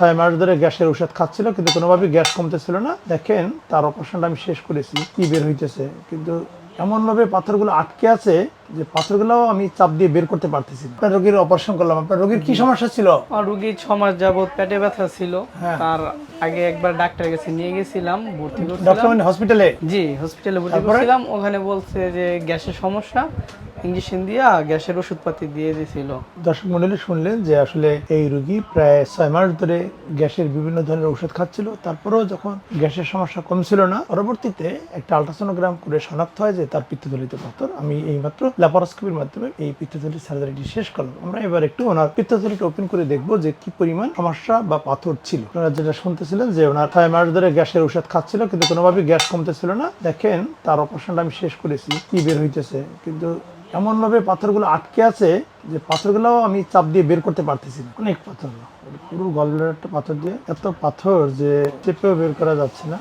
ছয় মাস ধরে গ্যাসের ওষুধ খাচ্ছিল, কিন্তু কোনোভাবে গ্যাস কমতেছিল না। দেখেন, তার অপারেশনটা আমি শেষ করেছি, কি বের হইতেছে। কিন্তু এমনভাবে পাথরগুলো আটকে আছে যে পাথরগুলো আমি চাপ দিয়ে বের করতে পারতেছি না। আপনার রোগীর অপারেশন করলাম। আপনার রোগীর কি সমস্যা ছিল? রুগী ছ মাস যাবত পেটে ব্যথা ছিল। হ্যাঁ। তার আগে একবার ডাক্তারের কাছে নিয়ে গেছিলাম ভর্তি ডক্টর করছিলাম। হসপিটালে জি হসপিটালে ভর্তি? করছিলাম। ওখানে বলছে যে গ্যাসের সমস্যা ইঞ্জেকশন দিয়া গ্যাসের ওষুধপাতি দিয়ে দিছিল দর্শক মন্ডলী শুনলেন যে আসলে এই রোগী প্রায় ছয় মাস ধরে গ্যাসের বিভিন্ন ধরনের ওষুধ খাচ্ছিল। তারপরেও যখন গ্যাসের সমস্যা কমছিল না পরবর্তীতে একটা আলট্রাসোনোগ্রাম করে শনাক্ত হয় যে তার পিত্তথলিতে পাথর। আমি এইমাত্র ল্যাপারোস্কোপির মাধ্যমে এই পিত্তথলি সার্জারিটি শেষ করলাম। আমরা এবার একটু ওনার পিত্তথলিটা ওপেন করে দেখব যে কি পরিমাণ সমস্যা বা পাথর ছিল। ওনারা যেটা শুনতেছিলেন যে ওনার ছয় মাস ধরে গ্যাসের ওষুধ খাচ্ছিল, কিন্তু কোনোভাবে গ্যাস কমতেছিল না। দেখেন, তার অপারেশনটা আমি শেষ করেছি, কি বের হইতেছে। কিন্তু এমনভাবে পাথরগুলো আটকে আছে যে পাথরগুলো আমি চাপ দিয়ে বের করতে পারতেছি না। অনেক পাথর। পুরো গলের একটা পাথর দিয়ে এত পাথর যে চেপেও বের করা যাচ্ছে না।